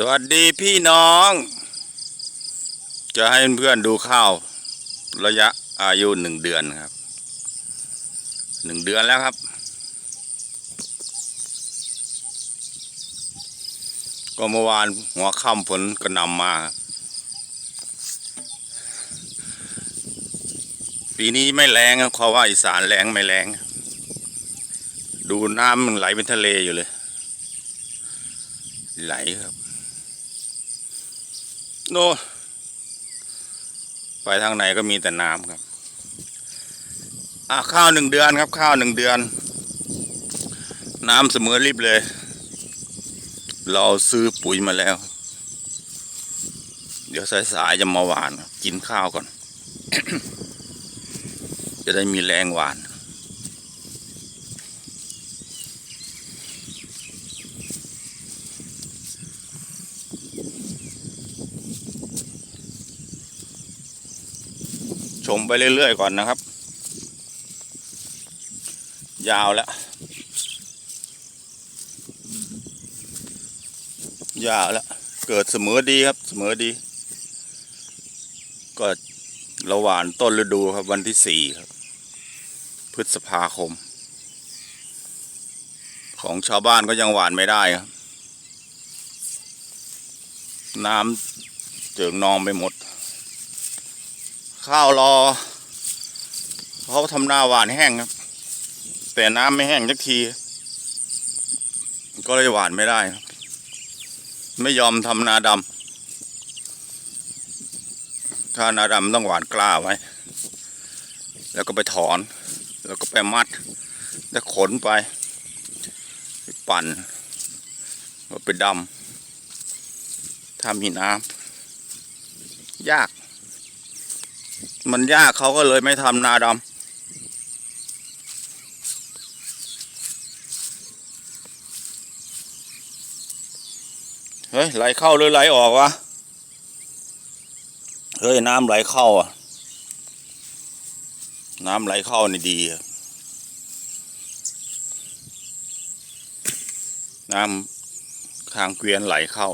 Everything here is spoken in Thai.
สวัสดีพี่น้อง จะให้เพื่อนดูข้าวระยะอายุหนึ่งเดือนครับหนึ่งเดือนแล้วครับ ก็เมื่อวานหัวค่ำฝนกระหนำมาปีนี้ไม่แรงครับเขาว่าอีสานแรงไม่แรง ดูน้ำมันไหลเป็นทะเลอยู่เลย ไหลครับ โน่ไปทางไหนก็มีแต่น้ำครับ อะข้าวหนึ่งเดือนครับ ข้าวหนึ่งเดือน น้ำเสมอรีบเลย เราซื้อปุ๋ยมาแล้ว เดี๋ยวสายๆจะมาหวาน กินข้าวก่อน จะได้มีแรงหวาน ชมไปเรื่อยๆก่อนนะครับ ยาวแล้ว ยาวแล้ว เกิดเสมอดีครับเสมอดี ก็ระหว่านต้นฤดูครับวันที่สี่ครับ พฤษภาคม ของชาวบ้านก็ยังหวานไม่ได้ครับ น้ำเจิ่งนองไปหมด ข้าวรอเขาทำนาหวานแห้งครับ แต่น้ำไม่แห้งสักที ก็เลยหวานไม่ได้ครับ ไม่ยอมทำนาดำถ้านาดำต้องหวานกล้าไว้ แล้วก็ไปถอน แล้วก็ไปมัด แล้วขนไป ปั่นแล้วไปดำถ้ามีน้ำยาก มันยากเขาก็เลยไม่ทำนาดำเฮ้ยไหลเข้าหรือไหลออกวะ เฮ้ยน้ำไหลเข้าอะ น้ำไหลเข้านี่ดี น้ำทางเกวียนไหลเข้า